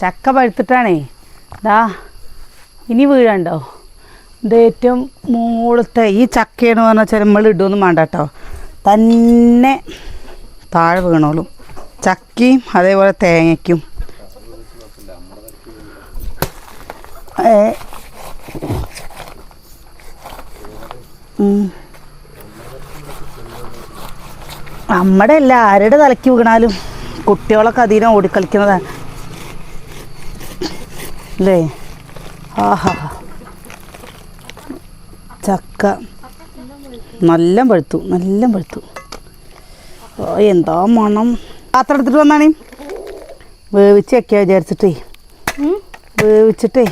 ചക്ക പഴുത്തിട്ടാണേ. ദാ ഇനി വീഴണ്ടോ? ഇത് ഏറ്റവും മൂളത്തെ ഈ ചക്കയാണ് പറഞ്ഞാൽ നമ്മൾ ഇടുമൊന്നും വേണ്ട കേട്ടോ തന്നെ താഴെ വീണോളും. ചക്കയും അതേപോലെ തേങ്ങയ്ക്കും. നമ്മുടെ അല്ല ആരുടെ തലയ്ക്ക് വീണാലും. കുട്ടികളൊക്കെ അധീനം ഓടിക്കളിക്കുന്നതാണ് അല്ലേ ആഹാ. ചക്ക. നല്ല പഴുത്തു നല്ല പഴുത്തു. എന്താ മണം. പാത്രം എടുത്തിട്ട് വന്നാണേ. വേവിച്ച് വെക്കുക വിചാരിച്ചിട്ടേ വേവിച്ചിട്ടേ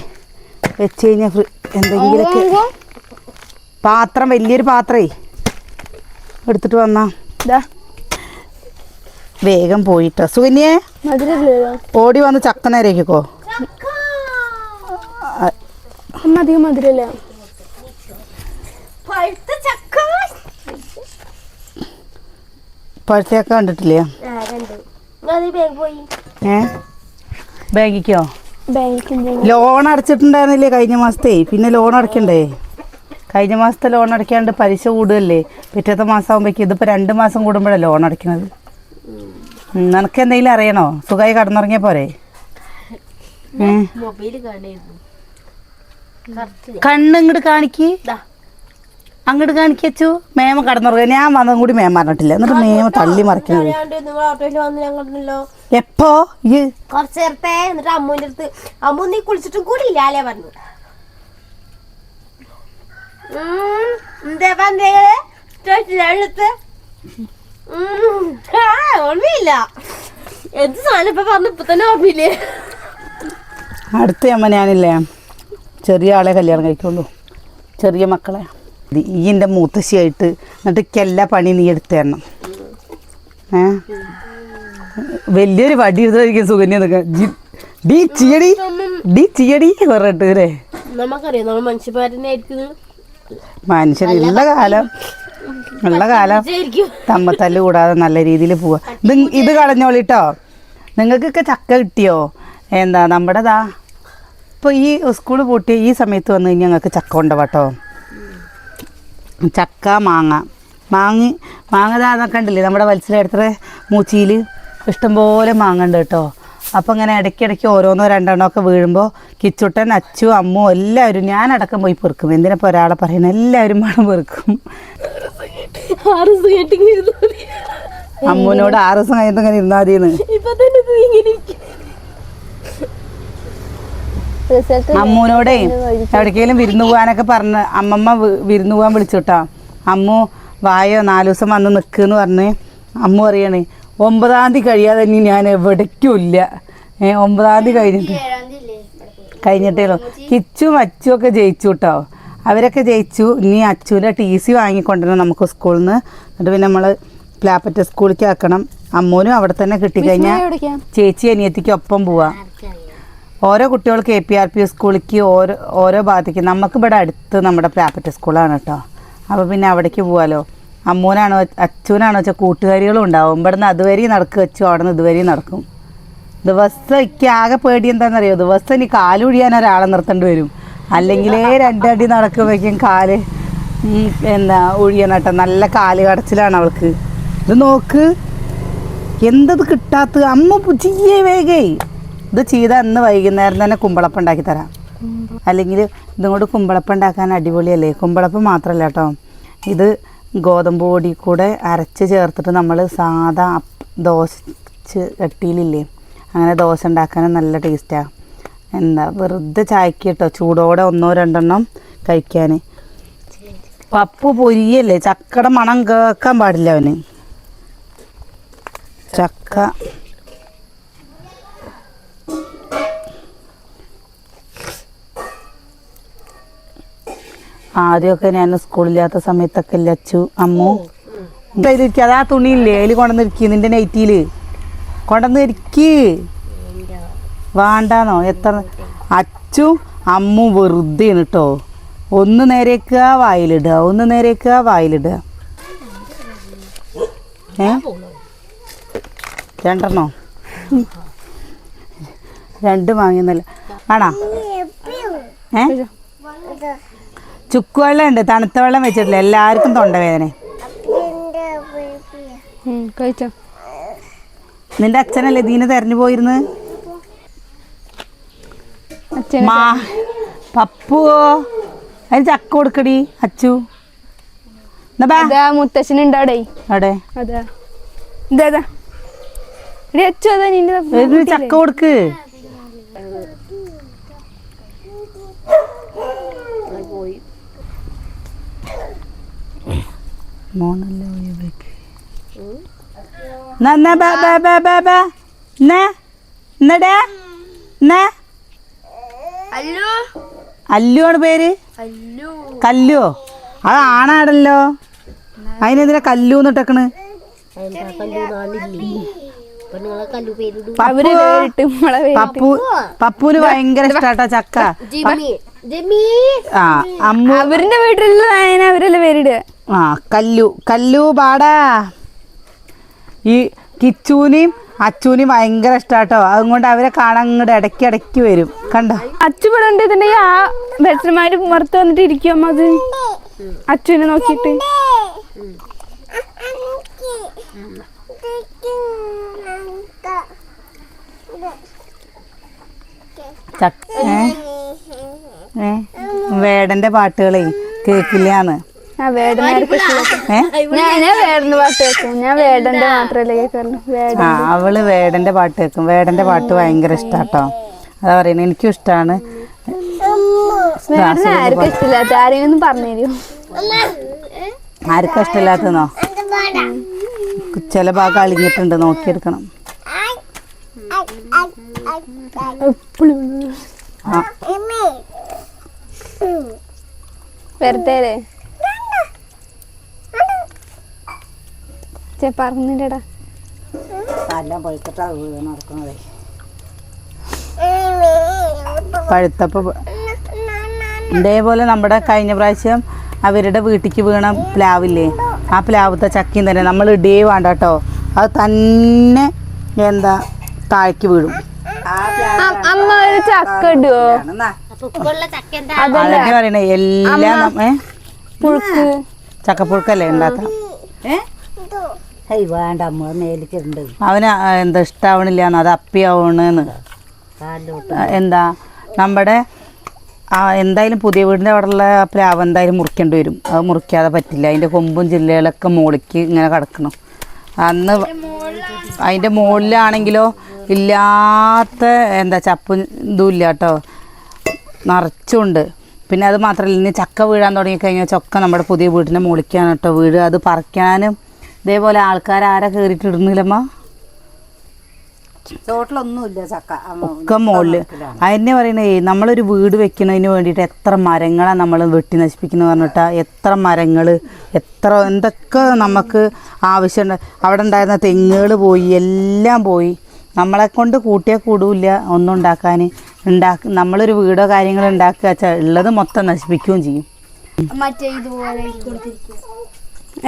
വെച്ച് കഴിഞ്ഞാൽ എന്തെങ്കിലുമൊക്കെ പാത്രം വലിയൊരു പാത്രേ എടുത്തിട്ട് വന്നാ. ഇതാ വേഗം പോയിട്ട്. സുകന്യേ ഓടി വന്ന് ചക്ക! നേരേക്കോ അധികം കണ്ടിട്ടില്ലേ? ഏ? ബാങ്കിക്കോ ലോൺ അടച്ചിട്ടുണ്ടായിരുന്നില്ലേ കഴിഞ്ഞ മാസത്തെ? പിന്നെ ലോൺ അടക്കണ്ടേ കഴിഞ്ഞ മാസത്തെ ലോൺ അടക്കാണ്ട് പലിശ കൂടുകയല്ലേ? പിറ്റത്തെ മാസം ആകുമ്പോഴേക്കും ഇതിപ്പോൾ രണ്ട് മാസം കൂടുമ്പോഴാണ് ലോൺ അടയ്ക്കുന്നത് നിനക്ക് എന്തെങ്കിലും അറിയണോ? സുഖമായി കടന്നുറങ്ങിയ പോരെ. കണ്ണ് ഇങ്ങോട്ട് കാണിക്ക്. അങ്ങോട്ട് കാണിക്കച്ചു മേമ കടന്നുറങ്ങി ഞാൻ വന്നതും കൂടി മേമ പറഞ്ഞിട്ടില്ല. എന്നിട്ട് മേമ തള്ളി മറിക്കുന്നത് എപ്പോ? ഈ കുറച്ച് നേരത്തെ. എന്നിട്ട് അമ്മൂന്റെ അടുത്ത് അമ്മു നീ കുളിച്ചിട്ടും കൂടി ഇല്ലാലേ പറഞ്ഞു. ഉം, പറഞ്ഞത് ചോദിച്ചില്ല ഓർമ്മയില്ല. എന്ത് സാധനം ഇപ്പൊ പറഞ്ഞു? ഇപ്പൊ തന്നെ ഓർമ്മയില്ലേ? അടുത്ത അമ്മ ഞാനില്ലേ. ചെറിയ ആളെ കല്യാണം കഴിക്കുള്ളൂ. ചെറിയ മക്കളെ. ഈ എന്റെ മൂത്തശ്ശിയായിട്ട് എന്നിട്ട് എല്ലാ പണി നീ എടുത്തു തരണം. ഏ? വലിയൊരു വടി എടുത്തായിരിക്കും സുകന്യ ഡി ചിയടി. ഡി ചിയടി പറഞ്ഞിട്ട് അല്ലേ നമുക്കറിയാം നമ്മൾ മനുഷ്യനുള്ള കാലം. ഉള്ള കാലം തമ്മത്തല്ല് കൂടാതെ നല്ല രീതിയിൽ പോവാ. ഇത് ഇത് കളഞ്ഞോളിട്ടോ. നിങ്ങൾക്കൊക്കെ ചക്ക കിട്ടിയോ? എന്താ നമ്മുടേതാ. ഇപ്പൊ ഇപ്പോൾ ഈ സ്കൂൾ പൂട്ടി ഈ സമയത്ത് വന്നു കഴിഞ്ഞാൽ ഞങ്ങൾക്ക് ചക്ക ഉണ്ടാവട്ടോ ചക്ക മാങ്ങ. മാങ്ങി മാങ്ങ താന്നൊക്കെ ഉണ്ടല്ലേ നമ്മുടെ മത്സരം മൂച്ചിയിൽ ഇഷ്ടംപോലെ മാങ്ങ ഉണ്ട് കേട്ടോ. അപ്പോൾ ഇങ്ങനെ ഇടയ്ക്കിടയ്ക്ക് ഓരോന്നോ രണ്ടെണ്ണോ ഒക്കെ വീഴുമ്പോൾ കിച്ചുട്ടൻ അച്ചു അമ്മു എല്ലാവരും ഞാനടക്കം പോയി പെറുക്കും. എന്തിനപ്പോൾ ഒരാളെ പറയുന്നത് എല്ലാവരും വേണം പെറുക്കും. അമ്മുവിനോട് ആറ് ദിവസം കഴിഞ്ഞിട്ട് ഇങ്ങനെ ഇരുന്നാൽ മതിയെന്ന്. അമ്മൂനോടേ എവിടേക്കെങ്കിലും വിരുന്ന് പോകാനൊക്കെ പറഞ്ഞ് അമ്മമ്മ വിരുന്ന് പോകാൻ കേട്ടോ. അമ്മു വായോ നാലു ദിവസം വന്ന് നിൽക്കുന്ന് പറഞ്ഞ് അമ്മു പറയാണ് ഒമ്പതാം തീയതി കഴിയാതെ ഇനി ഞാൻ എവിടേക്കും ഇല്ല ഏ ഒമ്പതാം തീയതി കഴിഞ്ഞിട്ട്. കഴിഞ്ഞിട്ടേ ഉള്ളൂ. കിച്ചും അച്ചും ഒക്കെ ജയിച്ചു കേട്ടോ അവരൊക്കെ ജയിച്ചു. ഇനി അച്ചുവിന്റെ ടി സി വാങ്ങിക്കൊണ്ടുവരണം നമുക്ക് സ്കൂളിൽ നിന്ന്. എന്നിട്ട് പിന്നെ നമ്മൾ പ്ലാപ്പറ്റ സ്കൂളിലേക്ക് ആക്കണം. അമ്മൂനും അവിടെ തന്നെ കിട്ടിക്കഴിഞ്ഞാൽ ചേച്ചി അനിയത്തിക്ക് ഒപ്പം പോവാം. ഓരോ കുട്ടികൾ കെ പി ആർ പി സ്കൂളിലേക്ക് ഓരോ ഓരോ ഭാഗത്തേക്ക്. നമുക്ക് ഇവിടെ അടുത്ത് നമ്മുടെ പ്ലാപ്പറ്റ സ്കൂളാണ് കേട്ടോ അപ്പോൾ പിന്നെ അവിടേക്ക് പോവാലോ. അമ്മൂനാണോ അച്ഛനാണോ വെച്ചാൽ കൂട്ടുകാരികളും ഉണ്ടാവും. ഇവിടുന്ന് അതുവരെ നടക്കും അച്ഛൻ അവിടെ നിന്ന് ഇതുവരെ നടക്കും. ദിവസം എനിക്ക് ആകെ പേടി എന്താണെന്നറിയോ ദിവസം ഇനി കാലുഴിയാൻ ഒരാളെ നിർത്തേണ്ടി വരും. അല്ലെങ്കിലേ രണ്ടടി നടക്കുമ്പോഴേക്കും കാൽ ഈ എന്താ ഒഴിയണം കേട്ടോ. നല്ല കാൽ കടച്ചിലാണ് അവൾക്ക്. ഇത് നോക്ക്. എന്തത് കിട്ടാത്ത? അമ്മ ചെയ്യേ വേഗേ. ഇത് ചെയ്ത അന്ന് വൈകുന്നേരം തന്നെ കുമ്പളപ്പം ഉണ്ടാക്കി തരാം. അല്ലെങ്കിൽ ഇതും കൂടെ കുമ്പളപ്പം ഉണ്ടാക്കാൻ അടിപൊളിയല്ലേ? കുമ്പളപ്പം മാത്രമല്ല കേട്ടോ. ഇത് ഗോതമ്പ് പൊടി കൂടെ അരച്ച് ചേർത്തിട്ട് നമ്മൾ സാധാ ദോശ കട്ടിയിലില്ലേ അങ്ങനെ ദോശ ഉണ്ടാക്കാൻ നല്ല ടേസ്റ്റാണ് എന്താ വെറുതെ ചായക്ക് കേട്ടോ ചൂടോടെ ഒന്നോ രണ്ടെണ്ണം കഴിക്കാൻ പപ്പു പൊരിയല്ലേ ചക്കയുടെ മണം കേൾക്കാൻ പാടില്ല അവന്. ചക്ക ആദ്യമൊക്കെ ഞാൻ സ്കൂളില്ലാത്ത സമയത്തൊക്കെ ഇല്ല അച്ചു അമ്മു. അതിലിരിക്കുക അതാ തുണിയില്ലേ? അതിൽ കൊണ്ടുവന്നിരിക്കുക നിന്റെ നൈറ്റിയിൽ കൊണ്ടുവന്നിരിക്ക്. വേണ്ടാന്നോ? എത്ര? അച്ചു അമ്മു വെറുതെ കേട്ടോ ഒന്ന് നേരേക്കുക വായിലിടുക. ഒന്ന് നേരേക്കുക വായിലിടുക. ഏ? രണ്ടെണ്ണോ? രണ്ടും വാങ്ങിയെന്നല്ല. ആണോ ഏ? ചുക്ക് വെള്ളം ഉണ്ട് തണുത്ത വെള്ളം വെച്ചിട്ടില്ല. എല്ലാവർക്കും തൊണ്ടവേദന. കഴിച്ചോ? നിന്റെ അച്ഛനല്ലേ ദീന തെരഞ്ഞു പോയിരുന്ന് അച്ഛൻ മാ പപ്പുവോ? അതിന് ചക്ക കൊടുക്കടി അച്ചു. മുത്തശ്ശനുണ്ട് അവിടെ. അവിടെ. ചക്ക കൊടുക്ക്. മോണല്ലേ ഒഴിവാക്കി. എന്നാ, എന്നാ, ബാ, ബാ, ബാ, ബാ, ബാ. എന്നാ, എന്നടാ, എന്നാ? അല്ലു? ആണ് പേര്? കല്ലുവോ അത് ആണാടല്ലോ. അതിനെതിരെ കല്ലു എന്നിട്ടേക്കണ്. പപ്പുവിന് കല്ലു ഭയങ്കര ഇഷ്ടാട്ടോ ചക്ക. ആ അമ്മു. അവരുടെ വീട്ടിലുള്ള അവരല്ലേ പേരിടുക? ആ കല്ലു കല്ലു പാടാ. ഈ കിച്ചൂനെയും അച്ചൂനെയും ഭയങ്കര ഇഷ്ടാട്ടോ. അതുകൊണ്ട് അവരെ കാണാൻ ഇങ്ങോട്ട് ഇടയ്ക്ക് ഇടയ്ക്ക് വരും. കണ്ടോ? അച്ചു ഇവിടെ ഉണ്ടെന്നുണ്ടെങ്കിൽ ആ ബെറ്റർമാര് പുറത്ത് വന്നിട്ട് ഇരിക്കും അമ്മ അത്? അച്ചുവിനെ നോക്കിയിട്ട്. വേടന്റെ പാട്ടുകളെ കേക്കില്ലാന്ന്. ആ വേടനാർക്ക് ഇഷ്ടമില്ല. ഏ? ഞാൻ ഞാൻ വേടന്റെ പാട്ട് കേൾക്കും ഞാൻ വേടന്റെ മാത്രല്ലേ കേൾക്കാറുള്ളൂ. വേട ആ അവൾ വേടന്റെ പാട്ട് കേൾക്കും വേടന്റെ പാട്ട് ഭയങ്കര ഇഷ്ടാട്ടോ. അതാ പറയുന്നത് എനിക്കും ഇഷ്ടമാണ് വേടനെ ആർക്കും ഇഷ്ടമില്ലാത്ത ആരെങ്കിലും പറഞ്ഞു തരും ആർക്കും ഇഷ്ടമില്ലാത്തന്നോ ചില ഭാഗം അളിഞ്ഞിട്ടുണ്ട് നോക്കിയെടുക്കണം. വെറുതെ ചേ പറഞ്ഞില്ലടാ. പഴുത്തപ്പോ ഇതേപോലെ നമ്മുടെ കഴിഞ്ഞ പ്രാവശ്യം അവരുടെ വീട്ടിക്ക് വീണ പ്ലാവില്ലേ? ആ പ്ലാവത്തെ ചക്കിയും തന്നെ നമ്മൾ ഇടേ വേണ്ട കേട്ടോ അത് തന്നെ എന്താ താഴേക്ക് വീഴും. അമ്മ ഒരു ചക്ക ഇടുവോ? അതന്നെ? പറയണേ? എല്ലാം നമ്മ- ഏ? പുഴുക്ക്. ചക്കപ്പുഴുക്കല്ലേ ഉണ്ടാക്കാം? വേണ്ട. അമ്മ മേലിക്കുണ്ട് അവന് എന്താ ഇഷ്ടാവണില്ല അത് അപ്പിയാവണെന്ന്. എന്താ? നമ്മുടെ ആ എന്തായാലും പുതിയ വീടിന്റെ അവിടെയുള്ള ആ പ്ലാവ് എന്തായാലും മുറിക്കേണ്ടി വരും. അത് മുറിക്കാതെ പറ്റില്ല. അതിന്റെ കൊമ്പും ജില്ലകളൊക്കെ മുകളിക്ക് ഇങ്ങനെ കിടക്കണം. അന്ന് അതിന്റെ മുകളിലാണെങ്കിലോ ഇല്ലാത്ത എന്താ ചപ്പും ഇതും ഇല്ല കേട്ടോ. നിറച്ചുണ്ട്. പിന്നെ അത് മാത്രമല്ല ഇനി ചക്ക വീഴാൻ തുടങ്ങിക്കഴിഞ്ഞാൽ ചക്ക നമ്മുടെ പുതിയ വീടിന്റെ മുകളിക്കാണ് കേട്ടോ. വീട് അത് പറിക്കാനും ഇതേപോലെ ആൾക്കാർ ആരാ കയറിയിട്ട് ഇടുന്നില്ലമ്മ അതന്നെ ചക്ക അമ്മ ഒക്കെ മുകളിൽ അതിനെ പറയണേ നമ്മളൊരു വീട് വെക്കുന്നതിന് വേണ്ടിയിട്ട് എത്ര മരങ്ങളാണ് നമ്മൾ വെട്ടി നശിപ്പിക്കുന്നത് പറഞ്ഞിട്ടാ എത്ര മരങ്ങൾ എത്ര എന്തൊക്കെ നമുക്ക് ആവശ്യമുണ്ട് അവിടെ ഉണ്ടായിരുന്ന തെങ്ങുകൾ പോയി എല്ലാം പോയി. നമ്മളെ കൊണ്ട് കൂട്ടിയാൽ കൂടില്ല ഒന്നും ഉണ്ടാക്കാൻ ഉണ്ടാക്ക നമ്മളൊരു വീടോ കാര്യങ്ങളോ ഉണ്ടാക്കുക വെച്ചാൽ ഉള്ളത് മൊത്തം നശിപ്പിക്കുകയും ചെയ്യും. മറ്റേ ഇതുപോലെ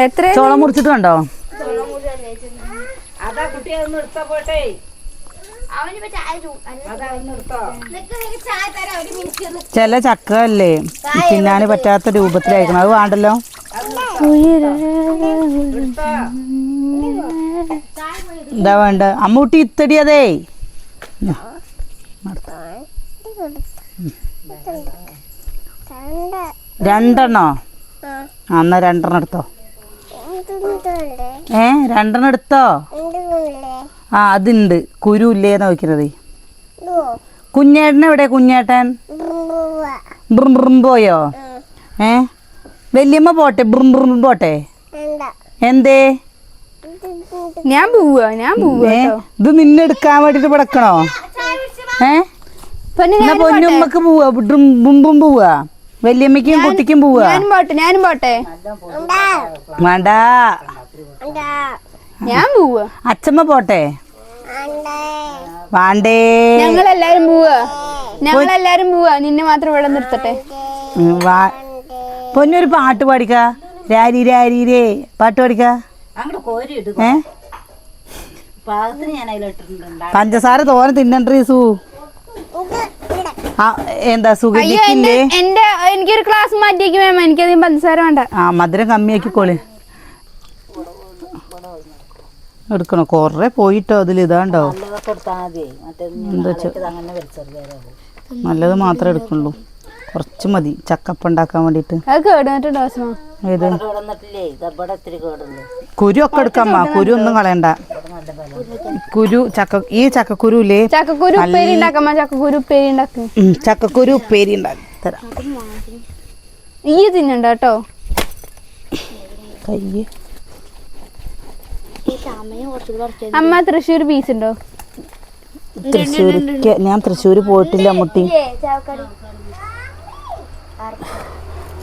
എത്ര ചോളം മുറിച്ചിട്ട് കണ്ടോ മിനിറ്റ് ചില ചക്ക അല്ലേ തിന്നാൻ പറ്റാത്ത രൂപത്തിലായിരിക്കണം. അത് വേണ്ടല്ലോ? എന്താ വേണ്ട? അമ്മൂട്ടി ഇത്തടി അതേ രണ്ടെണ്ണോ? അന്ന എന്നാ രണ്ടെണ്ണം എടുത്തോ. ഏ രണ്ടെണ്ണം എടുത്തോ? ആ അതുണ്ട്. കുരു ഇല്ലേ നോക്കുന്നത് കുഞ്ഞേട്ടൻ എവിടെ കുഞ്ഞേട്ടൻ? ബ്രും ബ്രും പോയോ? ഏ വല്യമ്മ പോട്ടെ ബ്രും ബ്രും പോട്ടെ? എന്തേ? ഞാൻ പോവാ ഞാൻ പോവാ ഇത് നിന്നെ നിന്നെടുക്കാൻ വേണ്ടിട്ട് പിടക്കണോ? ഏ? പൊന്നുമ്മക്ക് പോവാ ബും ബും ബും പോവാ. വല്യമ്മയ്ക്കും കുട്ടിക്കും പോവാ? ഞാനും പോട്ടെ ഞാനും പോട്ടെ. വേണ്ട. ഞാൻ പോവാ. അച്ഛമ്മ പോട്ടെ? വേണ്ടേ. ഞങ്ങളെല്ലാരും പോവാ. ഞങ്ങളെല്ലാരും പോവാ. നിന്നെ മാത്രം ഇവിടെ നിർത്തട്ടെ. പൊന്നൊരു പാട്ട് പാടിക്ക. രാരി രാരി രേ. പാട്ട് പാടിക്ക. ഏ? പഞ്ചസാര തോനെ തിന്നണ്ടീസു എന്താ സുഖിക്കില്ലേ എന്റെ എനിക്കൊരു ക്ലാസ് മാറ്റിയേക്ക് വേണം എനിക്കധികം പഞ്ചസാര വേണ്ട. ആ മധുരം കമ്മിയാക്കിക്കോളി. എടുക്കണോ? കൊറേ പോയിട്ടോ അതിൽ ഇതാണ്ടോ? എന്താ നല്ലത് മാത്രമേ എടുക്കുള്ളൂ. കുറച്ച് മതി. ചക്കപ്പ ഉണ്ടാക്കാൻ വേണ്ടിട്ട് ഏത്? കുരു ഒക്കെ എടുക്കാമ്മ കുരു ഒന്നും കളയണ്ട. കുരു ചക്ക ഈ ചക്കക്കുരു ഇല്ലേ? ചക്കക്കുരു ഉപ്പേരി ഉണ്ടാക്കാമ്മ ചക്കക്കുരു ഉപ്പേരി ഉണ്ടാക്കും. ചക്കക്കുരു ഉപ്പേരി ഉണ്ടാക്കി തരാം. ഈ തിന്നണ്ട കേട്ടോ. കയ്യ്. അമ്മ തൃശ്ശൂർ പീസ് ഉണ്ടോ? തൃശ്ശൂർക്ക് ഞാൻ തൃശ്ശൂർ പോയിട്ടില്ല മുട്ടി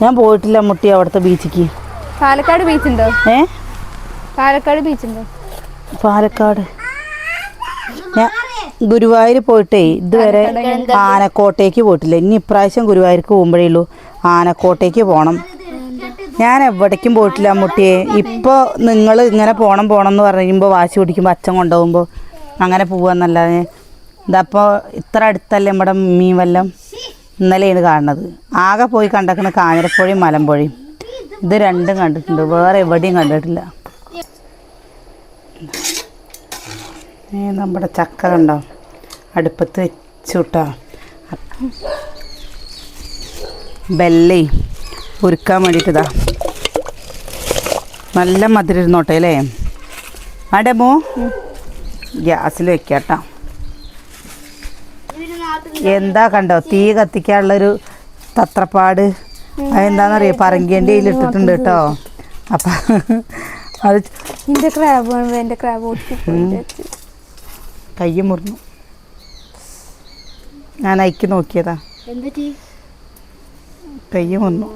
ഞാൻ പോയിട്ടില്ല മുട്ടി അവിടുത്തെ ബീച്ചിക്ക്. പാലക്കാട് ബീച്ച് ഉണ്ടോ ഏ? പാലക്കാട് ബീച്ച് ഉണ്ടോ പാലക്കാട്. ഞാൻ ഗുരുവായൂർ പോയിട്ടേ ഇതുവരെ ആനക്കോട്ടേക്ക് പോയിട്ടില്ല. ഇനി ഇപ്രാവശ്യം ഗുരുവായൂർക്ക് പോകുമ്പോഴേ ഉള്ളൂ. ആനക്കോട്ടേക്ക് പോകണം ഞാൻ എവിടേക്കും പോയിട്ടില്ല മുട്ടിയെ. ഇപ്പോൾ നിങ്ങൾ ഇങ്ങനെ പോകണം പോകണം എന്ന് പറയുമ്പോൾ വാശി പിടിക്കുമ്പോൾ അച്ഛൻ കൊണ്ടുപോകുമ്പോൾ അങ്ങനെ പോവാന്നല്ലാതെ ഇതപ്പോൾ ഇത്ര അടുത്തല്ലേ നമ്മുടെ മീൻ വല്ലം? ഇന്നലെയാണ് കാണുന്നത്. ആകെ പോയി കണ്ടേക്കണ കാഞ്ഞിരപ്പുഴയും മലമ്പുഴയും. ഇത് രണ്ടും കണ്ടിട്ടുണ്ട്. വേറെ എവിടെയും കണ്ടിട്ടില്ല. നമ്മുടെ ചക്ക കണ്ടോ? അടുപ്പത്ത് വെച്ചുട്ടാ. ബെല്ലേ ഉരുക്കാൻ വേണ്ടിയിട്ടിതാ. നല്ല മധുരം ഇരുന്നോട്ടെ അല്ലേ? അടമോ ഗ്യാസിൽ വെക്കാട്ടോ. എന്താ കണ്ടോ? തീ കത്തിക്കാനുള്ളൊരു തത്രപ്പാട്. അതെന്താണെന്നറിയോ പറങ്കേണ്ടി ഇട്ടിട്ടുണ്ട് കേട്ടോ. അപ്പം അത് എന്റെ ക്രാബ് എന്റെ ക്രാബ് കയ്യ മുറിഞ്ഞു. ഞാൻ അയക്ക് നോക്കിയതാ. കയ്യ മുറിഞ്ഞു.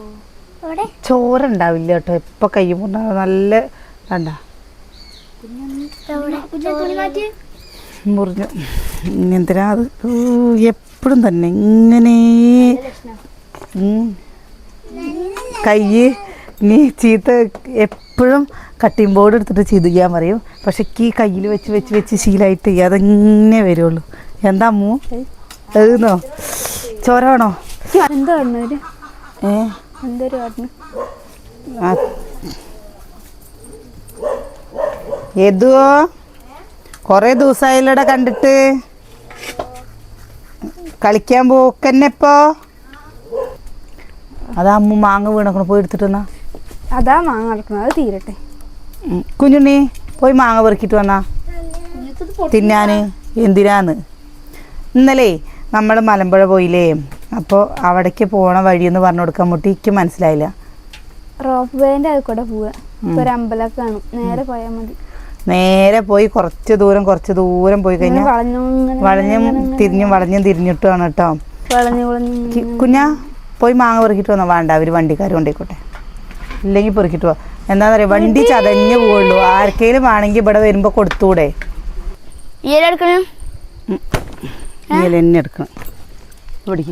ചോറുണ്ടാവില്ല കേട്ടോ. എപ്പോൾ കയ്യ മുറിഞ്ഞ. നല്ല കണ്ട. മുറിഞ്ഞു എന്തിനാ അത് എപ്പോഴും തന്നെ ഇങ്ങനെ കൈ നീ ചീത്ത എപ്പോഴും കട്ടിംഗ് ബോർഡ് എടുത്തിട്ട് ചീതിക്കാൻ പറയും. പക്ഷെ ഈ കയ്യിൽ വെച്ച് വെച്ച് വെച്ച് ശീലമായിട്ട് അതങ്ങനെ വരുള്ളൂ. എന്താ അമ്മു? എഴുന്നോ ചോരാണോ? ഏ? കൊറേ ദിവസമായില്ലട കണ്ടിട്ട്. കളിക്കാൻ പോക്കന്നെ ഇപ്പോ അതാ അമ്മ മാങ്ങ വീണക്കണം പോയി എടുത്തിട്ട് അതാ മാങ്ങ അത് തീരട്ടെ. കുഞ്ഞുണ്ണി പോയി മാങ്ങ പെറുക്കിട്ട് വന്നാ. തിന്നാന് എന്തിനാന്ന്? ഇന്നലെ നമ്മൾ മലമ്പുഴ പോയില്ലേ അപ്പോൾ അവിടേക്ക് പോണ വഴിയെന്ന് പറഞ്ഞു കൊടുക്കാൻ മുട്ടി എനിക്ക് മനസ്സിലായില്ല. റോപ്പ് വേന്റെ അത് കൂടെ പോവുക ഒരു അമ്പലമൊക്കെ കാണും. നേരെ പോയാൽ മതി. നേരെ പോയി കുറച്ച് ദൂരം കുറച്ച് ദൂരം പോയി കഴിഞ്ഞാൽ വളഞ്ഞു തിരിഞ്ഞും വളഞ്ഞും തിരിഞ്ഞിട്ടാണ് കേട്ടോ. കുഞ്ഞ പോയി മാങ്ങ പെറുക്കിട്ട് വന്നാ? വേണ്ട അവർ വണ്ടിക്കാർ കൊണ്ടേക്കോട്ടെ ഇല്ലെങ്കിൽ പെറുക്കിട്ട് പോവാ എന്താന്ന് പറയാ വണ്ടി ചതഞ്ഞു പോവുള്ളൂ. ആർക്കെങ്കിലും ആണെങ്കിൽ ഇവിടെ വരുമ്പോൾ കൊടുത്തൂടെ. വാടലെന്നെ എടുക്കണം? ഇവിടേക്ക്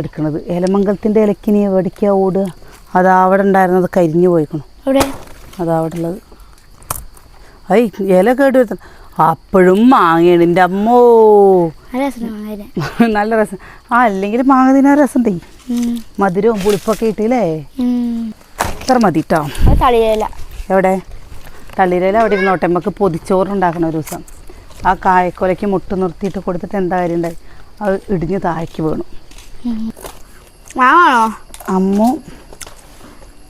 എടുക്കണത്. ഏലമംഗലത്തിന്റെ ഇലക്കിനി എവിടേക്കാ ഓടുക? അതാ അവിടെ ഉണ്ടായിരുന്നത് കരിഞ്ഞു പോയിക്കണം. ഇവിടെ അതാ അവിടെ ഉള്ളത് ഐ ഇല കേട്ട് വരുത്ത അപ്പോഴും മാങ്ങയാണ് എന്റെ അമ്മോ. നല്ല രസം. ആ അല്ലെങ്കിൽ മാങ്ങ തിന്നാൻ രസം തേ മധുരവും പുളിപ്പൊക്കെ ഇട്ടില്ലേ? ഇത്ര മതി കേട്ടോ എവിടെ? തളിരേല അവിടെ ഇരുന്നോട്ടെ നമുക്ക് പൊതിച്ചോറുണ്ടാക്കണം ഒരു ദിവസം. ആ കായക്കൊലയ്ക്ക് മുട്ട് നിർത്തിയിട്ട് കൊടുത്തിട്ട് എന്താ കാര്യം ഉണ്ടായി? അത് ഇടിഞ്ഞ് താഴേക്ക് വീണു? അമ്മു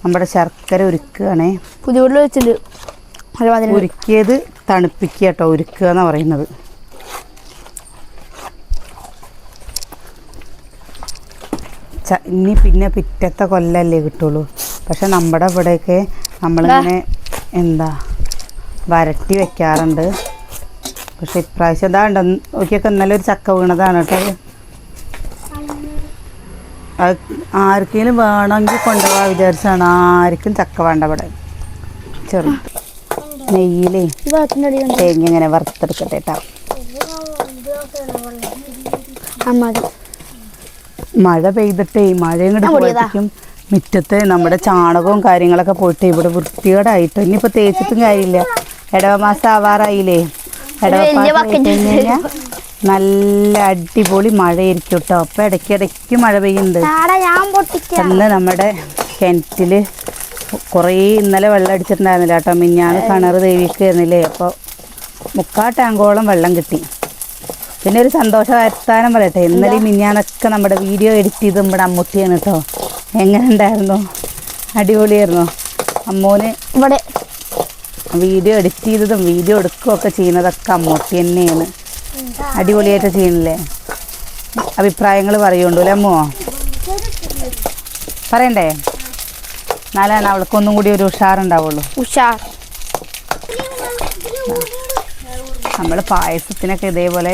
നമ്മുടെ ശർക്കര ഉരുക്കുകയാണേ. പുതിയ വെച്ചിട്ട് ഉരുക്കിയത് തണുപ്പിക്കുക കേട്ടോ ഉരുക്കുക എന്നാണ് പറയുന്നത്. ഇനി പിന്നെ പിറ്റത്തെ കൊല്ലല്ലേ കിട്ടുള്ളൂ. പക്ഷെ നമ്മുടെ ഇവിടെയൊക്കെ നമ്മളിങ്ങനെ എന്താ വരട്ടി വെക്കാറുണ്ട്. പക്ഷെ ഇപ്രാവശ്യം ഇതാ ഉണ്ട് നോക്കിയൊക്കെ ഇന്നലെ ഒരു ചക്ക വീണതാണ് കേട്ടോ. ആർക്കെങ്കിലും വേണമെങ്കിൽ കൊണ്ടുപോകാൻ വിചാരിച്ചാണ് ആർക്കും ചക്ക വേണ്ട ഇവിടെ. ചെറു നെയ്യിലേ തേങ്ങ ഇങ്ങനെ വറുത്തെടുക്കട്ടെ കേട്ടോ മഴ പെയ്തിട്ടേ മഴ ഇങ്ങോട്ട് പോയപ്പോഴേക്കും മുറ്റത്ത് നമ്മുടെ ചാണകവും കാര്യങ്ങളൊക്കെ പോയിട്ട് ഇവിടെ വൃത്തികേടായിട്ട്. ഇനിയിപ്പോൾ തേച്ചിട്ടും കാര്യമില്ല. ഇടവ മാസം ആവാറായില്ലേ ഇടവ നല്ല അടിപൊളി മഴയായിരിക്കും കേട്ടോ. അപ്പം ഇടയ്ക്കിടയ്ക്ക് മഴ പെയ്യുന്നുണ്ട്. അന്ന് നമ്മുടെ കിണറ്റിൽ കുറേ ഇന്നലെ വെള്ളം അടിച്ചിട്ടുണ്ടായിരുന്നില്ല കേട്ടോ. മിഞ്ഞാന്ന് കിണർ ദേവിക്കായിരുന്നില്ലേ അപ്പോൾ മുക്കാ ടാങ്കോളം വെള്ളം കിട്ടി. പിന്നെ ഒരു സന്തോഷ വരുത്താനും പറയട്ടെ. ഇന്നലെ മിഞ്ഞാനൊക്കെ നമ്മുടെ വീഡിയോ എഡിറ്റ് ചെയ്ത് നമ്മുടെ അമ്മൂട്ടിയാണ് കേട്ടോ. എങ്ങനെ ഉണ്ടായിരുന്നു? അടിപൊളിയായിരുന്നു. അമ്മൂന് ഇവിടെ വീഡിയോ എഡിറ്റ് ചെയ്തതും വീഡിയോ എടുക്കുകയൊക്കെ ചെയ്യുന്നതൊക്കെ അമ്മൂട്ടി തന്നെയാണ്. അടിപൊളിയായിട്ട് ചെയ്യണില്ലേ അഭിപ്രായങ്ങൾ പറയുണ്ടോ അല്ലേ അമ്മോ? പറയണ്ടേ? എന്നാലാണ് അവൾക്ക് ഒന്നും കൂടി ഒരു ഉഷാറുണ്ടാവുള്ളൂ. ഉഷാർ. നമ്മൾ പായസത്തിനൊക്കെ ഇതേപോലെ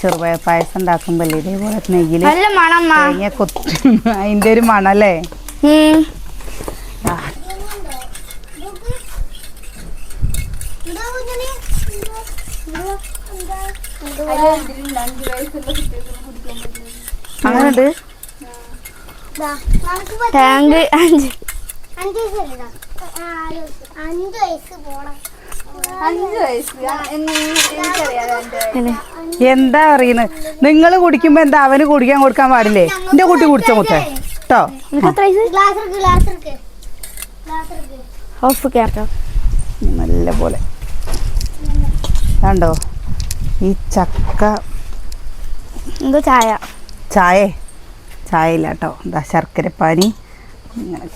ചെറുപയർ പായസം ഉണ്ടാക്കുമ്പോഴല്ലേ ഇതേപോലെ നെയ്യിൽ. തേങ്ങ കൊത്തി അതിന്റെ ഒരു മണല്ലേ? ഉം. അങ്ങനെയുണ്ട് ടാങ്ക് അഞ്ച്. അഞ്ച് വയസ്സ്. പോണം എന്താ പറയുന്നത്? നിങ്ങൾ കുടിക്കുമ്പോ എന്താ അവന് കുടിക്കാൻ കൊടുക്കാൻ പാടില്ലേ? എന്റെ കുട്ടി കുടിച്ചോ മുത്തേ. കേട്ടോ. നല്ല പോലെ. കണ്ടോ? ഈ ചക്ക എന്തോ ചായ. ചായ. ചായ ഇല്ല കേട്ടോ. എന്താ ശർക്കരപ്പാനി. ഇങ്ങനെ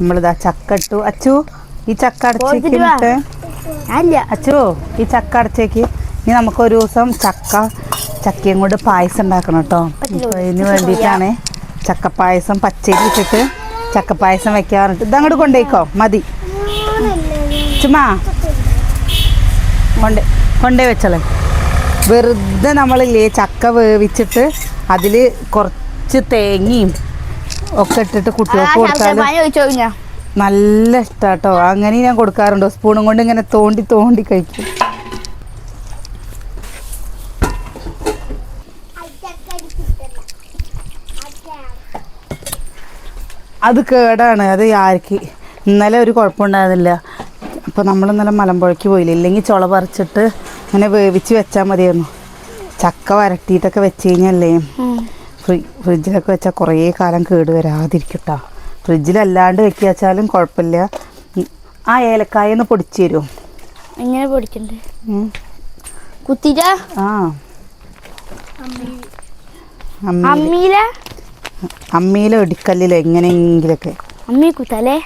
നമ്മളിതാ ചക്ക ഇട്ടു. അച്ചു ഈ ചക്ക. അടച്ചേക്കിട്ട് അച്ചു ഈ ചക്ക അടച്ചേക്ക്. ഇനി നമുക്ക് ഒരു ദിവസം ചക്ക ചക്കയും കൊണ്ട് പായസം ഉണ്ടാക്കണം കേട്ടോ. അതിന് ഇതിന് വേണ്ടിയിട്ടാണ് ചക്കപ്പായസം പായസം പച്ചരി ഇട്ടിട്ട് ചക്കപ്പായസം പായസം വെക്കാറുണ്ട്. ഇതങ്ങോട്ട് കൊണ്ടേക്കോ മതി. ചുമ്മാ. കൊണ്ടേ കൊണ്ടേ വെച്ചാൽ വെറുതെ നമ്മളില്ലേ ചക്ക വേവിച്ചിട്ട് അതിൽ കുറച്ച് തേങ്ങയും ഒക്കെ ഇട്ടിട്ട് കുട്ടികൾക്ക് കൊടുത്താൽ നല്ല ഇഷ്ടാട്ടോ. അങ്ങനെ ഞാൻ കൊടുക്കാറുണ്ടോ. സ്പൂണും കൊണ്ട് ഇങ്ങനെ തോണ്ടി തോണ്ടി കഴിക്കും. അത് കേടാണ്. അത് ആർക്ക് ഇന്നലെ ഒരു കുഴപ്പമുണ്ടായിരുന്നില്ല. അപ്പോൾ നമ്മൾ ഇന്നലെ മലമ്പുഴയ്ക്ക് പോയില്ല? ഇല്ലെങ്കിൽ ചുള പറിച്ചിട്ട് ഇങ്ങനെ വേവിച്ച് വെച്ചാൽ മതിയായിരുന്നു. ചക്ക വരട്ടിയിട്ടൊക്കെ വെച്ച് കഴിഞ്ഞല്ലേ? ഫ്രി ഫ്രിഡ്ജിലൊക്കെ വെച്ചാൽ കുറേ കാലം കേട് വരാതിരിക്കും കേട്ടോ ഫ്രിഡ്ജിലല്ലാണ്ട് വെക്കുക വെച്ചാലും കുഴപ്പമില്ല. ആ ഏലക്കായ ഒന്ന് പൊടിച്ച് തരുമോ എങ്ങനെ പൊടിക്കണ്ടേ. കുത്തിട്ടാ? ആ. അമ്മീല. ഇടിക്കല്ലിലോ എങ്ങനെയെങ്കിലൊക്കെ. അമ്മി കുത്തല്ലേ?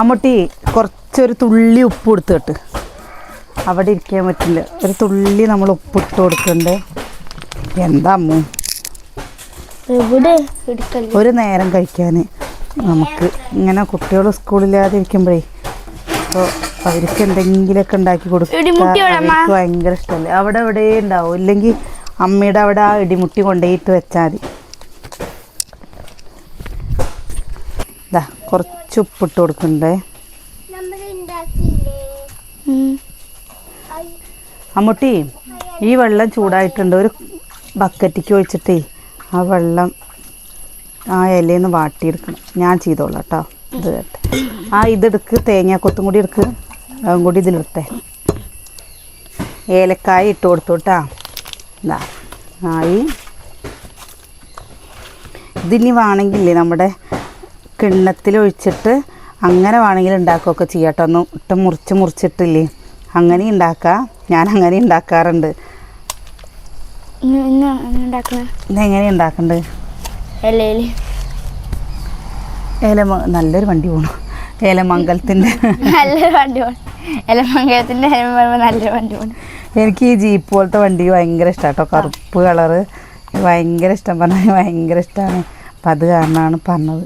അമ്മട്ടി അമ്മൂട്ടി കുറച്ചൊരു തുള്ളി ഉപ്പ് കൊടുത്തു കേട്ട്. അവിടെ ഇരിക്കാൻ പറ്റില്ല. ഒരു തുള്ളി നമ്മൾ ഉപ്പിട്ട് കൊടുക്കണ്ട് എന്താ അമ്മു? എവിടെ? ഇടിക്കൽ ഒരു നേരം കഴിക്കാൻ നമുക്ക് ഇങ്ങനെ കുട്ടികൾ സ്കൂളില്ലാതെ ഇരിക്കുമ്പോഴേ അപ്പോൾ അവർക്ക് എന്തെങ്കിലുമൊക്കെ ഉണ്ടാക്കി കൊടുക്കുക ഭയങ്കര ഇഷ്ടമല്ലേ? അവിടെ എവിടെ ഉണ്ടാവും? ഇല്ലെങ്കിൽ അമ്മയുടെ അവിടെ ആ ഇടിമുട്ടി കൊണ്ടുപോയിട്ട് വെച്ചാൽ മതി. ഇതാ കുറച്ച് ഉപ്പിട്ട് കൊടുക്കണ്ടേ. അമ്മൂട്ടി ഈ വെള്ളം ചൂടായിട്ടുണ്ട്. ഒരു ബക്കറ്റിക്ക് ഒഴിച്ചിട്ടേ ആ വെള്ളം ആ ഇലയിൽ വാട്ടിയെടുക്കണം. ഞാൻ ചെയ്തോളാം കേട്ടോ ഇത് കേട്ടെ. ആ ഇതെടുക്ക് തേങ്ങാക്കൊത്തും കൂടി എടുക്ക്. അതും കൂടി ഇതിലിട്ടെ ഏലക്കായ ഇട്ട് കൊടുത്തു കേട്ടാ ഇതാ ആയി. ഇതിനി വേണമെങ്കിലേ നമ്മുടെ കിണ്ണത്തിൽ ഒഴിച്ചിട്ട് അങ്ങനെ വേണമെങ്കിൽ ഉണ്ടാക്കുകയൊക്കെ ചെയ്യാം കേട്ടോ ഒന്ന് ഇട്ട് മുറിച്ച് മുറിച്ചിട്ടില്ലേ? അങ്ങനെ ഉണ്ടാക്കാം ഞാൻ അങ്ങനെ ഉണ്ടാക്കാറുണ്ട് ഇതെങ്ങനെ ഉണ്ടാക്കണ്ടത് എല്ലയിൽ ഏലമ നല്ലൊരു വണ്ടി പോണു. ഏലമംഗലത്തിന്റെ. നല്ലൊരു വണ്ടി പോണു. എലമംഗലത്തിന്റെ നല്ലൊരു വണ്ടി പോണു. എനിക്ക് ഈ ജീപ്പ് പോലത്തെ വണ്ടി ഭയങ്കര ഇഷ്ടമാണ് കേട്ടോ കറുപ്പ് കളറ് ഭയങ്കര ഇഷ്ടം. പറഞ്ഞാൽ ഭയങ്കര ഇഷ്ടമാണ് അപ്പം അത് കാരണമാണ് പറഞ്ഞത്.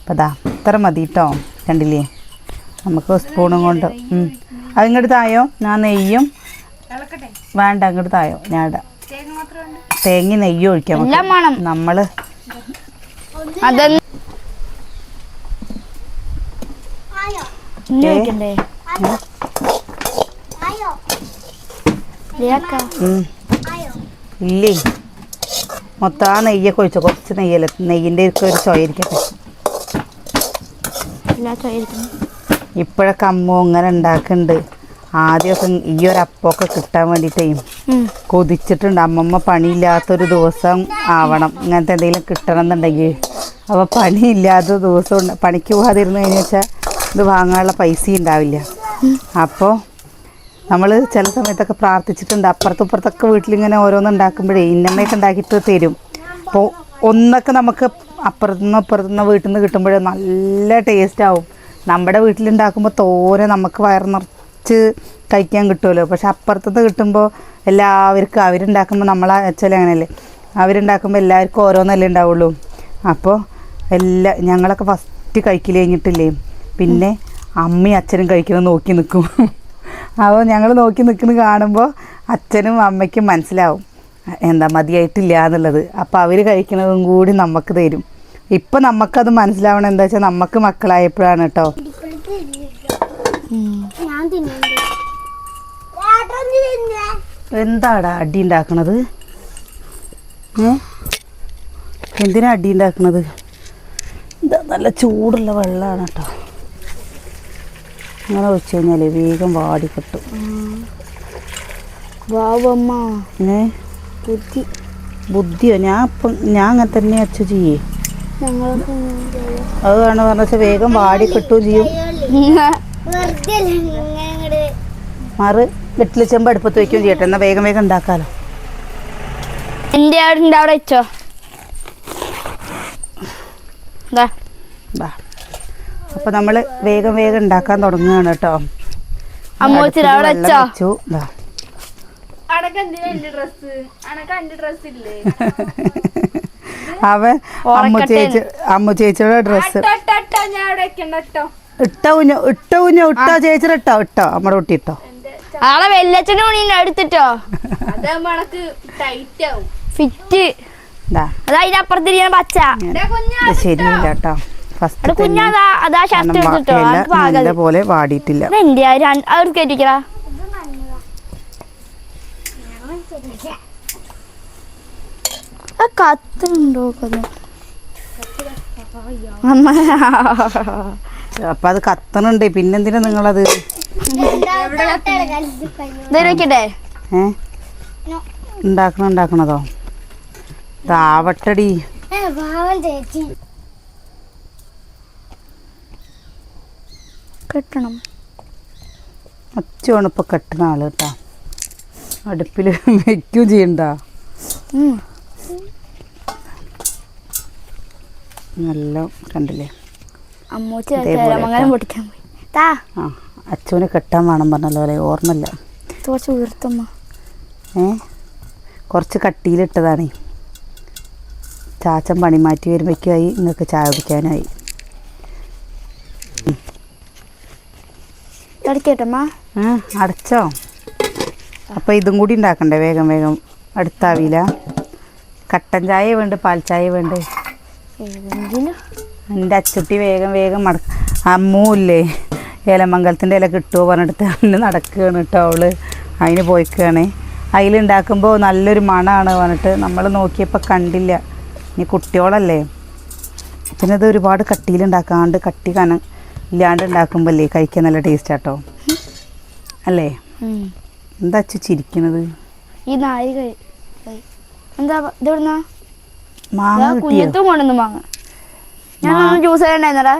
അപ്പം അതാ ഇത്ര മതി കേട്ടോ കണ്ടില്ലേ? നമുക്ക് സ്പൂണും കൊണ്ട്. ഉം. അത് ഇങ്ങോട്ട് തായോ? ഞാൻ നെയ്യും വേണ്ട അങ്ങോട്ട് തായോ? ഞാൻ തേങ്ങ നെയ്യ് ഒഴിക്കാം നമ്മൾ ഇല്ലേ? മൊത്തം ആ നെയ്യൊക്കെ ഒഴിച്ചോ. കുറച്ച് നെയ്യല്ലേ? നെയ്യിന്റെ ഒക്കെ ഒരു ചോയിരിക്കട്ടെ ചോയിരിക്കുന്നു ഇപ്പോഴൊക്കെ അമ്മ ഇങ്ങനെ ഉണ്ടാക്കുന്നുണ്ട് ആദ്യമൊക്കെ ഈ ഒരു അപ്പമൊക്കെ കിട്ടാൻ വേണ്ടിയിട്ടേ. കൊതിച്ചിട്ടുണ്ട്. അമ്മമ്മ പണിയില്ലാത്തൊരു ദിവസം ആവണം. ഇങ്ങനത്തെ എന്തെങ്കിലും കിട്ടണം എന്നുണ്ടെങ്കിൽ അപ്പോൾ പണിയില്ലാത്ത ദിവസം പണിക്ക് പോകാതിരുന്ന് കഴിഞ്ഞാൽ വെച്ചാൽ ഇത് വാങ്ങാനുള്ള പൈസ ഉണ്ടാവില്ല. അപ്പോൾ നമ്മൾ ചില സമയത്തൊക്കെ പ്രാർത്ഥിച്ചിട്ടുണ്ട്. അപ്പുറത്തും ഇപ്പുറത്തൊക്കെ വീട്ടിലിങ്ങനെ ഓരോന്ന് ഉണ്ടാക്കുമ്പോഴേ ഇന്നമ്മയൊക്കെ ഉണ്ടാക്കിയിട്ട് തരും. അപ്പോൾ ഒന്നൊക്കെ നമുക്ക് അപ്പുറത്തുനിന്ന് അപ്പുറത്തുനിന്ന് വീട്ടിൽ നിന്ന് കിട്ടുമ്പോഴേ നല്ല ടേസ്റ്റ് ആവും. നമ്മുടെ വീട്ടിലുണ്ടാക്കുമ്പോൾ തോരെ നമുക്ക് വയറ് നിറച്ച് കഴിക്കാൻ കിട്ടുമല്ലോ. പക്ഷെ അപ്പുറത്തത് കിട്ടുമ്പോൾ എല്ലാവർക്കും അവരുണ്ടാക്കുമ്പോൾ നമ്മളെ വെച്ചാൽ അങ്ങനെയല്ലേ? അവരുണ്ടാക്കുമ്പോൾ എല്ലാവർക്കും ഓരോന്നല്ലേ ഉണ്ടാവുള്ളൂ. അപ്പോൾ എല്ലാ ഞങ്ങളൊക്കെ ഫസ്റ്റ് കഴിക്കൽ കഴിഞ്ഞിട്ടില്ലേ? പിന്നെ അമ്മയും അച്ഛനും കഴിക്കുന്നത് നോക്കി നിൽക്കും. അപ്പോൾ ഞങ്ങൾ നോക്കി നിൽക്കുന്നത് കാണുമ്പോൾ അച്ഛനും അമ്മയ്ക്കും മനസ്സിലാവും. എന്താ മതിയായിട്ടില്ല എന്നുള്ളത്. അപ്പോൾ അവർ കഴിക്കുന്നതും കൂടി നമുക്ക് തരും. ഇപ്പം നമുക്കത് മനസ്സിലാവണം എന്താ വെച്ചാൽ നമുക്ക് മക്കളായപ്പോഴാണ് കേട്ടോ എന്താടാ അടി ഉണ്ടാക്കണത്? ഏ? എന്തിനാ അടി ഉണ്ടാക്കണത്? ഇതാ നല്ല ചൂടുള്ള വെള്ളമാണ് കേട്ടോ അങ്ങനെ വെച്ച് കഴിഞ്ഞാൽ വേഗം വാടി കിട്ടും. ബുദ്ധിയോ? ഞാൻ ഇപ്പം ഞാൻ അങ്ങനെ തന്നെ അച്ഛ ചെയ്യേ അത് വേണം പറഞ്ഞ വേഗം വാടി കിട്ടുകയും ചെയ്യും. മാറ് വെട്ടിൽ ചെമ്പ് അടുപ്പത്ത് വെക്കുകയും ചെയ്യട്ടെ. എന്നാൽ വേഗം വേഗം ഉണ്ടാക്കാലോ. എന്റെ അവിടെ അവിടെ വെച്ചോ. അപ്പൊ നമ്മൾ വേഗം വേഗം ഉണ്ടാക്കാൻ തുടങ്ങുകയാണ് കേട്ടോ. വെച്ചോ വെള്ളം വെച്ചു. ദാ. അടക്ക എന്തിനാ എന്റെ ഡ്രസ് അനക്ക ഡ്രസ് ഇല്ലേ? അവൻ അമ്മു ചേച്ചി അമ്മു ചേച്ചിയുടെ ഡ്രസ്സ് ഇട്ടോ ഇട്ടോ ഇട്ട കുഞ്ഞു കുഞ്ഞു ചേച്ചി ഇട്ടോ. ഇട്ടോ നമ്മുടെ കുട്ടി ഇട്ടോ. ആളെ വെല്ലച്ചന്റെ എടുത്തിട്ടോ ഫിറ്റ്. പച്ച. ശരിയില്ല കേട്ടോ. ഫസ്റ്റ് കുഞ്ഞാതാ അതാ ശാസ്ത്രം പോലെ വാടിയിട്ടില്ല. അതെന്തിയാ അത് കേട്ടിക്കടാ കത്തുണ്ടോ അപ്പൊ അത് കത്തണുണ്ട്. പിന്നെന്തിനാ നിങ്ങളത്? ഉണ്ടാക്കണോ ഉണ്ടാക്കണം ഉണ്ടാക്കണതോ? ചേച്ചി. കെട്ടണം. അച്ഛനാണ് ഇപ്പൊ കെട്ടുന്ന ആൾ കേട്ടാ. അടുപ്പിൽ വെക്കുകയും ചെയ്യണ്ട. നല്ല കണ്ടില്ലേ? അച്ഛനെ കെട്ടാൻ വേണം പറഞ്ഞല്ലോ അല്ലേ? ഓർമ്മല്ല ഏ? കുറച്ച് കട്ടിയിലിട്ടതാണേ. ചാച്ചൻ പണി മാറ്റി വരുമ്പോഴേക്കായി നിങ്ങൾക്ക് ചായ കുടിക്കാനായി. അടച്ചോ. അപ്പോൾ ഇതും കൂടി ഉണ്ടാക്കണ്ടേ വേഗം വേഗം. അടുത്താവില്ല. കട്ടൻ ചായ വേണ്ട? പാൽ ചായ വേണ്ടേ? എന്റെ അച്ചുട്ടി വേഗം വേഗം മട അമ്മൂല്ലേ? ഏലമംഗലത്തിന്റെ ഇല കിട്ടുമോ പറഞ്ഞിട്ട് അന്ന് നടക്കുകയാണ് കേട്ടോ അവൾ. അതിന് പോയിക്കുകയാണ് അതിലുണ്ടാക്കുമ്പോൾ നല്ലൊരു മണമാണ് പറഞ്ഞിട്ട് നമ്മൾ നോക്കിയപ്പോൾ കണ്ടില്ല. ഇനി കുട്ടിയോളല്ലേ? പിന്നെ ഇത് ഒരുപാട് കട്ടിയിലുണ്ടാക്കാണ്ട് കട്ടി കനം ഇല്ലാണ്ട് ഉണ്ടാക്കുമ്പോൾ അല്ലേ കഴിക്കാൻ നല്ല ടേസ്റ്റ് ആട്ടോ. അല്ലേ? എന്താ അച്ചു ചിരിക്കണത്? ഈ കഴി. എന്താ ഇത് എവിടുന്നാ മാങ്ങ കുഞ്ഞത്തും കൊണ്ടുവന്ന് മാങ്ങ. ഞാൻ ജ്യൂസ് ഉണ്ടായിരുന്നടാ.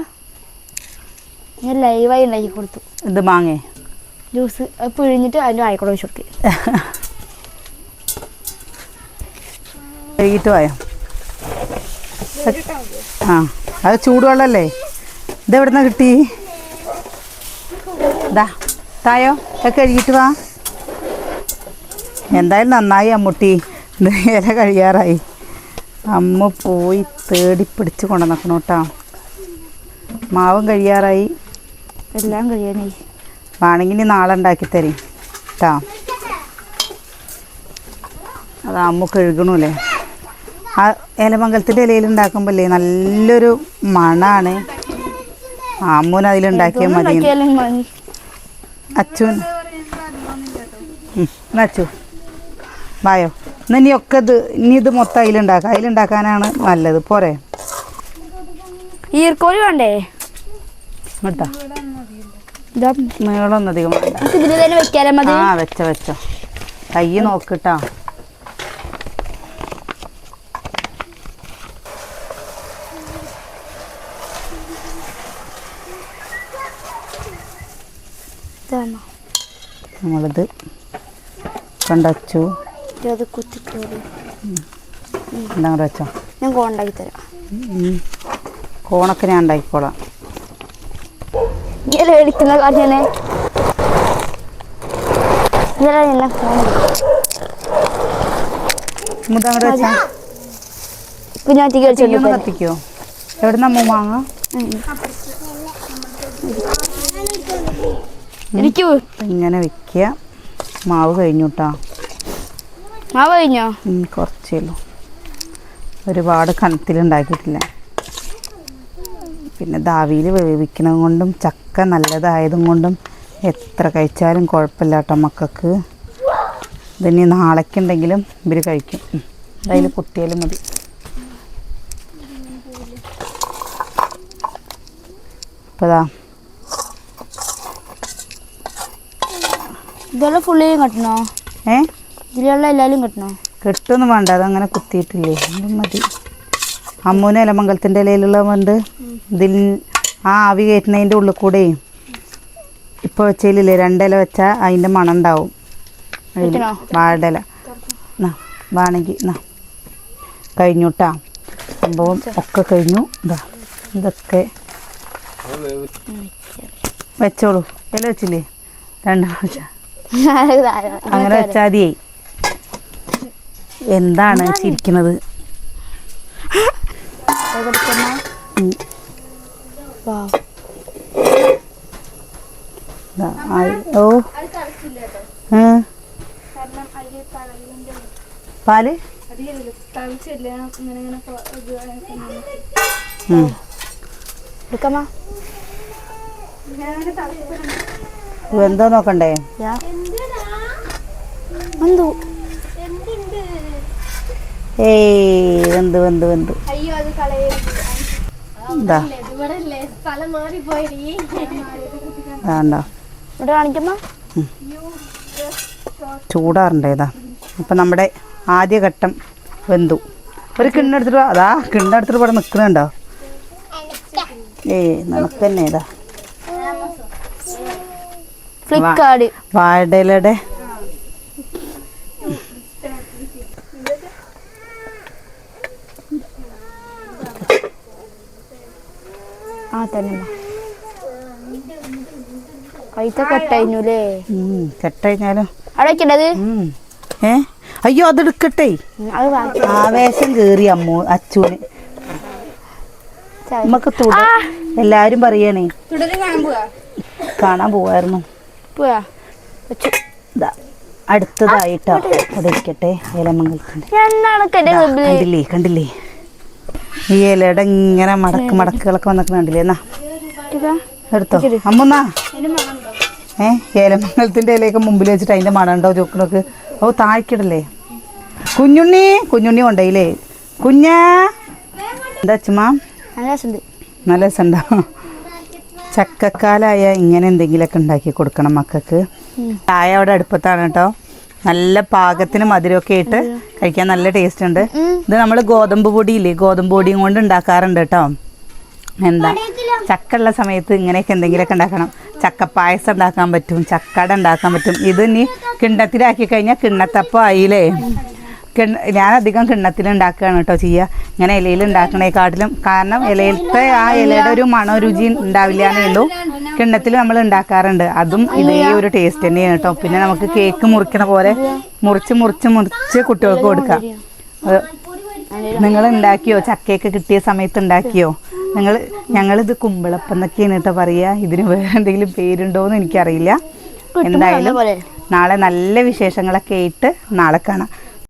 ഞാൻ ലൈവായി ഉണ്ടാക്കി കൊടുത്തു. ഇത് മാങ്ങേ? ജ്യൂസ് പിഴിഞ്ഞിട്ട് അതിന്റെ ആയിക്കോടെ വെച്ച് കൊടുത്തു കഴുകിയിട്ട് പോയോ ആ അത് ചൂടുവെള്ളല്ലേ? ഇത് എവിടുന്ന കിട്ടി? ഇതാ തായോ ഒക്കെ കഴുകിയിട്ട് വാ. എന്തായാലും നന്നായി അമ്മുട്ടി. ഇല കഴിയാറായി അമ്മ പോയി തേടി പിടിച്ച് കൊണ്ടുവന്നേക്കണം കേട്ടോ. മാവും കഴിയാറായി. എല്ലാം കഴിയാനായി. വേണമെങ്കിൽ നാളെ ഉണ്ടാക്കി തരും കേട്ടോ. അത് അമ്മ കഴുകണല്ലേ ആ ഏലമംഗലത്തിന്റെ ഇലയിൽ ഉണ്ടാക്കുമ്പോഴേ നല്ലൊരു മണാണ്. അമ്മൂന് അതിലുണ്ടാക്കിയാൽ മതി. അച്ഛൻ. എന്നാ അച്ചു വായോ എന്നാ ഇനി ഒക്കെ ഇത് ഇനി ഇത് മൊത്തം അതിലുണ്ടാക്കാം അതിലുണ്ടാക്കാനാണ് നല്ലത്. പോരെ. ഈർക്കോലി വേണ്ടേ? കേട്ടോ നീളമൊന്നും അധികം വേണ്ട. ആ വെച്ച വെച്ചോ. കൈ നോക്കിട്ടാ. നമ്മളിത് കണ്ടച്ചു ഇത് കുത്തി കയറി എന്താ വെച്ചോ. ഞാൻ കോണ്ടാക്കി തരാം. കോണൊക്കെ ഞാൻ ഉണ്ടാക്കിക്കോളാം. ഇങ്ങനെ എടുക്കുന്ന കാര്യം ഇതല്ല വെച്ചാ. കുഞ്ഞാറ്റി കഴിച്ചോണ്ട് കത്തിക്കോ. ഇങ്ങനെ വെക്കുക മാവ് കഴിഞ്ഞു കേട്ടോ മാവ് കഴിഞ്ഞോ? കുറച്ചേ ഉള്ളൂ. ഒരുപാട് കണത്തിലുണ്ടാക്കിയിട്ടില്ല പിന്നെ ദാവിയിൽ വേവിക്കണം കൊണ്ടും ചക്ക നല്ലതായതും കൊണ്ടും എത്ര കഴിച്ചാലും കുഴപ്പമില്ല കേട്ടോ മക്കൾക്ക്. ഇതിനി നാളേക്കുണ്ടെങ്കിലും ഇവർ കഴിക്കും. അതിൽ കുത്തിയാലും മതി. ഇപ്പതാ. ഇതാ ഇതെല്ലാം ഫുള്ളിയും കട്ടണോ? ഏ? ഇതിലുള്ള എല്ലാവരും കെട്ടണോ? കെട്ടൊന്നും വേണ്ട അതങ്ങനെ കുത്തിയിട്ടില്ലേ? അത് മതി. അമ്മൂന് ഇലമംഗലത്തിന്റെ ഇലയിലുള്ള കൊണ്ട് ഇതിൽ ആ ആവി കയറ്റുന്നതിന്റെ ഉള്ളിൽ കൂടെ ഇപ്പോൾ വെച്ചതിലില്ലേ രണ്ടില വെച്ചാൽ അതിന്റെ മണം ഉണ്ടാവും? വാഴയില എന്നാ വേണമെങ്കിൽ എന്നാ കഴിഞ്ഞുട്ടാ. സംഭവം ഒക്കെ കഴിഞ്ഞു. ഇതാ ഇതൊക്കെ വെച്ചോളൂ. ഇല വെച്ചില്ലേ? രണ്ട് പ്രാവശ്യം. അങ്ങനെ വെച്ചാൽ മതിയേ എന്താണ് ചിരിക്കുന്നത്. ഓ? പാൽ? എന്താ എടുക്കാമോ? ഇതെന്തോ നോക്കണ്ടേ? എന്തോ? ഏയ് വെന്ത് വെന്ത് വെന്ത് അയ്യോ അത് കളയരുത് ഇതാ ഇവിടെ അല്ലേ സ്ഥലം മാറിപ്പോയി വേണ്ട ഇവിടെ കാണിക്കുമ്പോ ചൂടാറുണ്ട് ഇതാ അപ്പം നമ്മുടെ ആദ്യ ഘട്ടം വെന്തു ഒരു കിണ്ണെടുത്തിട്ട്. അതാ കിണ്ണെടുത്തിട്ട് ഇവിടെ നിൽക്കുന്നുണ്ടോ ഏയ് നമുക്ക് തന്നെ ഇതാ ഫ്ലിപ്കാർട്ട് തന്നെ ഉം, കെട്ടഴിഞ്ഞാലും? ഏ? അയ്യോ അതെടുക്കട്ടെ. ആവേശം കേറി അമ്മു അച്ചുവിന് നമുക്ക് തുട എല്ലാരും പറയണേ. കാണാൻ പോവാ? കാണാൻ പോവായിരുന്നു. അടുത്തതായിട്ടാ. ഇരിക്കട്ടെ ഏലമംഗലത്തിന്റെ കണ്ടില്ലേ കണ്ടില്ലേ? ഈ ഇലയുടെ ഇങ്ങനെ മടക്ക് മടക്കുകളൊക്കെ വന്നൊക്കെ കണ്ടില്ലേ? എന്നാ. എടുത്തോ. അമ്മന്നാ ഏ ഏലമംഗലത്തിന്റെ ഇലയൊക്കെ മുമ്പിൽ വെച്ചിട്ട് അതിന്റെ മണം ഉണ്ടോ ചോക്കണൊക്കെ ഓ താഴ്ക്കിടല്ലേ. കുഞ്ഞുണ്ണി കുഞ്ഞുണ്ണി കൊണ്ടേയില്ലേ? കുഞ്ഞാ. എന്താ അച്ഛമ്മ? രസമുണ്ട്. നല്ല രസമുണ്ടോ? ചക്കക്കാലായ ഇങ്ങനെ എന്തെങ്കിലുമൊക്കെ ഉണ്ടാക്കി കൊടുക്കണം മക്കൾക്ക്. ചായ അവിടെ അടുപ്പത്താണ് കേട്ടോ. നല്ല പാകത്തിന് മധുരമൊക്കെ ഇട്ട് കഴിക്കാൻ നല്ല ടേസ്റ്റ് ഉണ്ട്. ഇത് നമ്മൾ ഗോതമ്പ് പൊടിയില്ലേ ഗോതമ്പ് പൊടിയും കൊണ്ട് ഉണ്ടാക്കാറുണ്ട് കേട്ടോ എന്താ? ചക്ക ഉള്ള സമയത്ത് ഇങ്ങനെയൊക്കെ എന്തെങ്കിലുമൊക്കെ ഉണ്ടാക്കണം. ചക്കപ്പായസം ഉണ്ടാക്കാൻ പറ്റും ചക്കട ഉണ്ടാക്കാൻ പറ്റും. ഇത് ഇനി കിണ്ണത്തിലാക്കി കഴിഞ്ഞാൽ കിണ്ണത്തപ്പം ആയില്ലേ? കിണ്ണ കിണ്ണത്തിലുണ്ടാക്കുകയാണ് കേട്ടോ ചെയ്യുക. ഇങ്ങനെ ഇലയിൽ ഉണ്ടാക്കണേക്കാട്ടിലും കാരണം ഇലയിലത്തെ ആ ഇലയുടെ ഒരു മണോരുചി ഉണ്ടാവില്ല എന്നേ ഉള്ളൂ. കിണ്ണത്തിൽ നമ്മൾ ഉണ്ടാക്കാറുണ്ട്. അതും ഇതേ ഒരു ടേസ്റ്റ് തന്നെയാണ് കേട്ടോ. പിന്നെ നമുക്ക് കേക്ക് മുറിക്കണ പോലെ മുറിച്ച് മുറിച്ച് മുറിച്ച് കുട്ടികൾക്ക് കൊടുക്കാം. നിങ്ങൾ ഉണ്ടാക്കിയോ? ചക്കയൊക്കെ കിട്ടിയ സമയത്ത് ഉണ്ടാക്കിയോ? നിങ്ങൾ ഞങ്ങളിത് കുമ്പിളപ്പം എന്നൊക്കെയാണ് കേട്ടോ പറയുക. ഇതിന് വേറെ എന്തെങ്കിലും പേരുണ്ടോ എന്ന് എനിക്കറിയില്ല എന്തായാലും നാളെ നല്ല വിശേഷങ്ങളൊക്കെ ആയിട്ട് നാളെ കാണാം.